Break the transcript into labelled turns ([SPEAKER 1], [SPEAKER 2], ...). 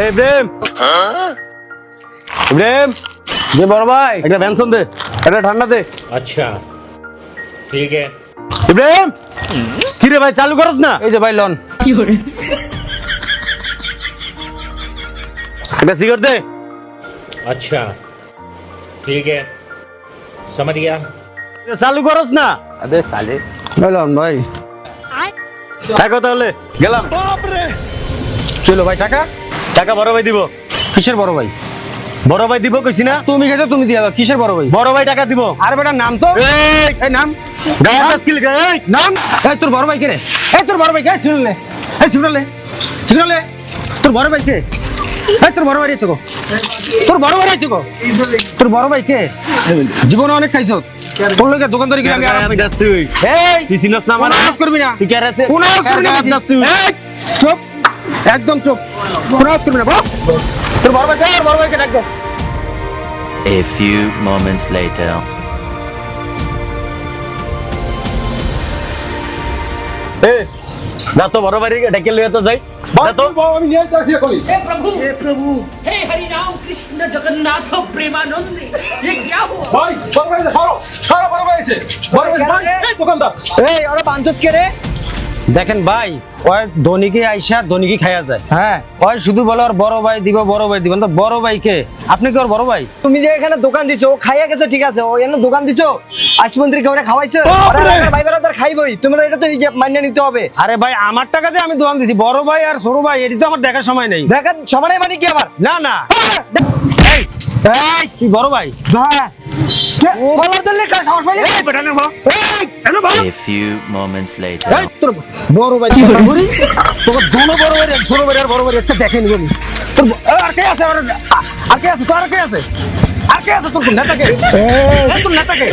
[SPEAKER 1] এই প্রেম প্রেম
[SPEAKER 2] যে বড় ভাই
[SPEAKER 1] একটা ভ্যানসন দে একটা ঠান্ডা দে
[SPEAKER 3] अच्छा ठीक है
[SPEAKER 1] ইব্রাহিম কি রে ভাই চালু করস না
[SPEAKER 2] এই যে ভাই লন
[SPEAKER 1] একটা সিগারেট দে
[SPEAKER 3] अच्छा ठीक है समझ गया
[SPEAKER 1] এটা চালু করস না
[SPEAKER 2] আবে চালে ভাই লন ভাই
[SPEAKER 1] থাকো তাহলে গেলাম
[SPEAKER 2] কি হলো ভাই টাকা
[SPEAKER 1] টাকা বড় ভাই দিব।
[SPEAKER 2] কিসের বড় ভাই?
[SPEAKER 1] বড় ভাই দিব কইছি না?
[SPEAKER 2] তুমি গেছো তুমি দিয়া দাও। কিসের বড় ভাই?
[SPEAKER 1] বড় ভাই টাকা দিব।
[SPEAKER 2] আরে বেটা নাম তো?
[SPEAKER 1] এই
[SPEAKER 2] এই নাম?
[SPEAKER 1] গায়ে স্কিল গায়ে এই
[SPEAKER 2] নাম? এই তোর বড় ভাই কে রে? এই তোর বড় ভাই কে? শুনলে এই শুনলে শুনলে তোর বড় ভাই কে? এই তোর বড় ভাই রে তোকে। তোর বড় ভাই রে তোকে। তোর বড় ভাই কে? জীবনে অনেক খাইছো। তোর লোকে দোকানদারি করে আমি আরাম
[SPEAKER 1] দাস তুই।
[SPEAKER 2] এই
[SPEAKER 1] তুই চিনস না
[SPEAKER 2] কোনো করবি না।
[SPEAKER 1] তুই কে আছে?
[SPEAKER 2] কোনো করবি না।
[SPEAKER 1] দাস তুই।
[SPEAKER 2] এই, চুপ। একদম চুপ কোনো আওয়াজ করবি না বাবা তোর বড় ভাই আর বড় ভাইকে ডাক ডাকবো
[SPEAKER 4] A few moments later.
[SPEAKER 1] যা তো বড় ভাইকে ডেকে লিয়ে তো যাই যা তো
[SPEAKER 5] বাবা আমি নিয়ে যাচ্ছি এখনই হে প্রভু হে প্রভু হে হরি নাম কৃষ্ণ জগন্নাথ প্রেমানন্দে এ কিয়া হো
[SPEAKER 6] ভাই বড় ভাই সরো সরো বড় ভাই এসে বড় ভাই এই দোকানদার
[SPEAKER 2] এই আরে পাঁচ দশ কে রে দেখেন ভাই ওই ধনীকে আইসা ধনীকে খাইয়া যায় হ্যাঁ। ওই শুধু বলে ওর বড় ভাই দিব বড় ভাই দিব তো বড় ভাই কে আপনি কি ওর বড় ভাই?
[SPEAKER 7] তুমি যে এখানে দোকান দিছো ও খাইয়া গেছে ঠিক আছে। ও এখানে দোকান দিছো? আশমন্ত্রী কেউ খাওয়াইছে? ভাই বেড়াদার খাইবই। তোমরা এটা তো নিজে মান্য নিতে হবে।
[SPEAKER 2] আরে ভাই আমার টাকা দিয়ে আমি দোকান দিছি। বড় ভাই আর ছোট ভাই এটি তো আমার দেখার সময় নেই।
[SPEAKER 7] দেখা সমানে মানে কি আমার
[SPEAKER 2] না না। এই কি তুই বড় ভাই।
[SPEAKER 7] কলার ধরলে কা- সাহস পাইলে
[SPEAKER 2] এই বেটানে বড় এই এনো বড়
[SPEAKER 4] A few moments later.
[SPEAKER 2] এই তোর বড় ভাই কি বুড়ি তোর দুনো বড় ভাই আর ছোট ভাই আর বড় ভাই একটা দেখে নিবি আমি। তোর আর কে আছে? আর আর কে আছে? তোর আর কে আছে? আর কে আছে? তোর নেতাকে? এই, তোর নেতা কে